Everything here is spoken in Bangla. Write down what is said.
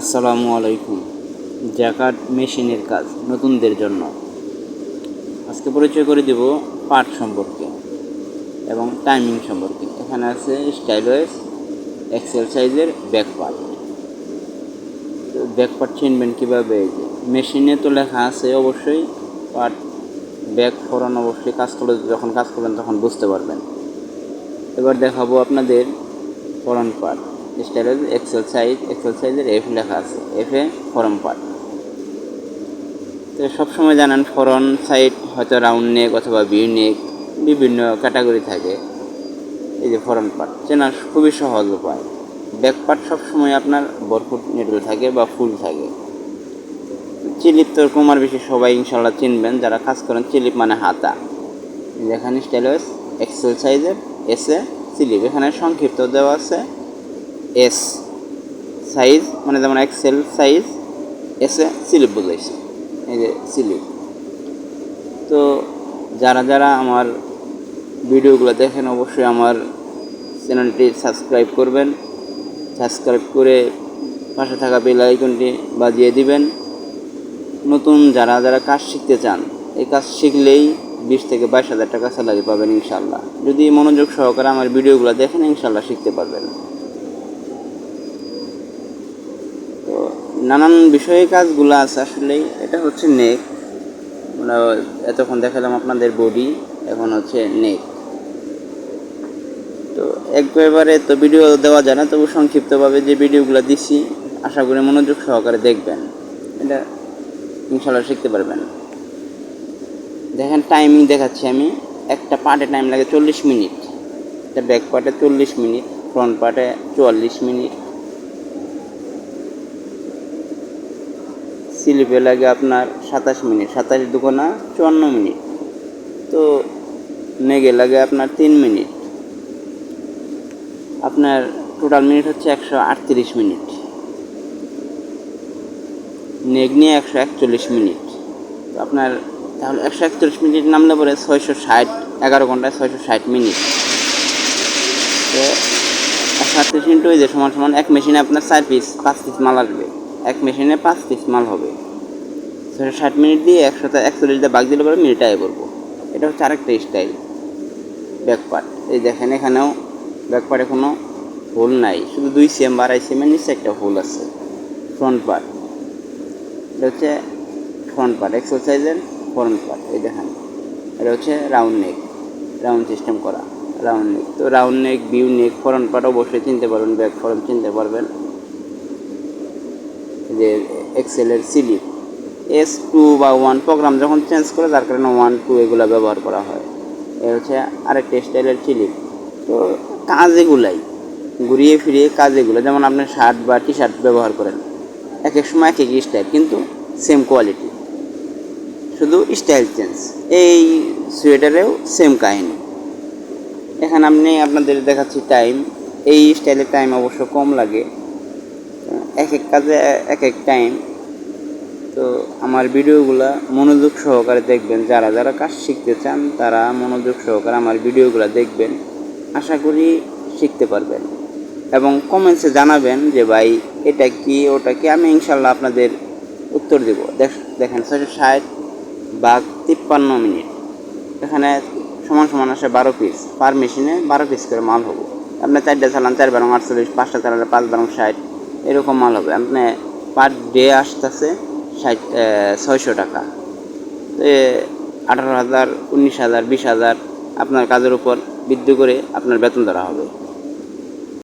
আসসালামু আলাইকুম। জ্যাকাট মেশিনের কাজ নতুনদের জন্য। আজকে পরিচয় করে দেব পার্ট সম্পর্কে এবং টাইমিং সম্পর্কে। এখানে আছে স্টাইলওয়েস এক্সেল সাইজের ব্যাক পার্ট। তো ব্যাক পার্ট চিনবেন কীভাবে? মেশিনে তো লেখা আছে অবশ্যই, পার্ট ব্যাক ফরন অবশ্যই কাজ করলে যখন কাজ করবেন তখন বুঝতে পারবেন। এবার দেখাবো আপনাদের ফরন পার্ট। স্টাইলের এক্সেল সাইজ, এক্সেল সাইজের এফ লেখা আছে। এফে ফরম পার্ট। তো সবসময় জানেন, ফরন সাইড হয়তো রাউন্ড নেক অথবা ভিউ নেক, বিভিন্ন ক্যাটাগরি থাকে। এই যে ফরন পার্ট চেনা খুবই সহজ উপায়। ব্যাক পার্ট সবসময় আপনার বরফুট নেটল থাকে বা ফুল থাকে। চিলিপ তো কুমার বেশি সবাই ইনশাল্লাহ চিনবেন, যারা কাজ করেন চিলিপ মানে হাতা। যেখানে স্টাইলস এক্সেল সাইজের এসে চিলিপ। এখানে সংক্ষিপ্ত দেওয়া আছে। এস সাইজ মানে যেমন এক্সেল সাইজ এসে স্লিপ বোঝাইছে এই যে স্লিপ তো যারা যারা আমার ভিডিওগুলো দেখেন, অবশ্যই আমার চ্যানেলটি সাবস্ক্রাইব করবেন। সাবস্ক্রাইব করে পাশে থাকা বেল আইকনটি বাজিয়ে দিবেন। নতুন যারা যারা কাজ শিখতে চান, এই কাজ শিখলেই বিশ থেকে বাইশ হাজার টাকা স্যালারি পাবেন ইনশাল্লাহ যদি মনোযোগ সহকারে আমার ভিডিওগুলো দেখেন ইনশাল্লাহ শিখতে পারবেন। নানান বিষয়ে কাজগুলো আছে আসলেই। এটা হচ্ছে নেক। আমরা এতক্ষণ দেখালাম আপনাদের বডি এখন হচ্ছে নেক। তো একবারে তো ভিডিও দেওয়া যায় না, তবু সংক্ষিপ্তভাবে যে ভিডিওগুলো দিচ্ছি আশা করি মনোযোগ সহকারে দেখবেন। এটা ইনশাল্লাহ শিখতে পারবেন। দেখেন টাইমিং দেখাচ্ছি আমি। একটা পার্টে টাইম লাগে চল্লিশ মিনিট। একটা ব্যাক পার্টে চল্লিশ মিনিট ফ্রন্ট পার্টে চুয়াল্লিশ মিনিট। স্লিপে লাগে আপনার সাতাশ মিনিট, সাতাশ দুকোনা চুয়ান্ন মিনিট। তো নেগে লাগে আপনার তিন মিনিট। আপনার টোটাল মিনিট হচ্ছে একশো আটত্রিশ মিনিট। নেগ নিয়ে একশো একচল্লিশ মিনিট। তো আপনার তাহলে একশো একচল্লিশ মিনিট নামলে পরে ছয়শো ষাট, এগারো ঘন্টায় ছয়শো ষাট মিনিট। তো একশো আটত্রিশ মিনিট হয়ে যায়, সমান সমান এক মেশিনে আপনার চার পিস পাঁচ পিস মাল আসবে। মেশিনে পাঁচ পিস মাল হবে। ছয়শো ষাট মিনিট দিয়ে একশো একচল্লিশ দিয়ে বাগ দিলে পরে মিনিট আয় করব এটা হচ্ছে আরেকটা স্টাইল ব্যাক পার্ট এই দেখেন, এখানেও ব্যাক পার্টে কোনো হোল নাই। শুধু দুই সেম বা আড়াই সেমের নিচে একটা হোল আছে। ফ্রন্ট পার্ট এটা হচ্ছে ফ্রন্ট পার্ট এক্সারসাইজের ফ্রন্ট পার্ট এই দেখেন। এটা হচ্ছে রাউন্ড নেক রাউন্ড সিস্টেম করা। রাউন্ড নেক তো round neck V neck front part অবশ্যই চিনতে পারবেন ব্যাক ফ্রন্ট চিনতে পারবেন। যে এক্সেলের সিলিপ এস টু বা ওয়ান প্রোগ্রাম যখন চেঞ্জ করে, তার কারণে ওয়ান টু এগুলো ব্যবহার করা হয়। এ হচ্ছে আরেকটা স্টাইলের চিলিপ তো কাজ এগুলাই, ঘুরিয়ে ফিরিয়ে কাজ এগুলো। যেমন আপনি শার্ট বা টি শার্ট ব্যবহার করেন। এক এক সময় এক এক স্টাইল কিন্তু সেম কোয়ালিটি শুধু স্টাইল চেঞ্জ এই সোয়েটারেও সেম কাহিনী। এখানে আপনি আপনাদের দেখাচ্ছি টাইম এই স্টাইলের টাইম অবশ্য কম লাগে। এক এক কাজে এক এক টাইম তো আমার ভিডিওগুলো মনোযোগ সহকারে দেখবেন। যারা যারা কাজ শিখতে চান, তারা মনোযোগ সহকারে আমার ভিডিওগুলো দেখবেন। আশা করি শিখতে পারবেন। এবং কমেন্টসে জানাবেন যে, ভাই, এটা কি, ওটা কি? আমি ইনশাল্লাহ আপনাদের উত্তর দেব। দেখেন, ছয়শো ষাট বাঘ তিপ্পান্ন মিনিট। এখানে সমান সমান আসে বারো পিস পার মেশিনে বারো পিস করে মাল হবে। আপনি চারটা চালান, চার বারং আটচল্লিশ, পাঁচটা চালালে পাঁচ বারং ষাট। এরকম মাল হবে। আপনি পার ডে আসতেছে ছয়শো টাকা। আঠারো হাজার, উনিশ হাজার, বিশ হাজার আপনার কাজের উপর বৃদ্ধি করে আপনার বেতন ধরা হবে।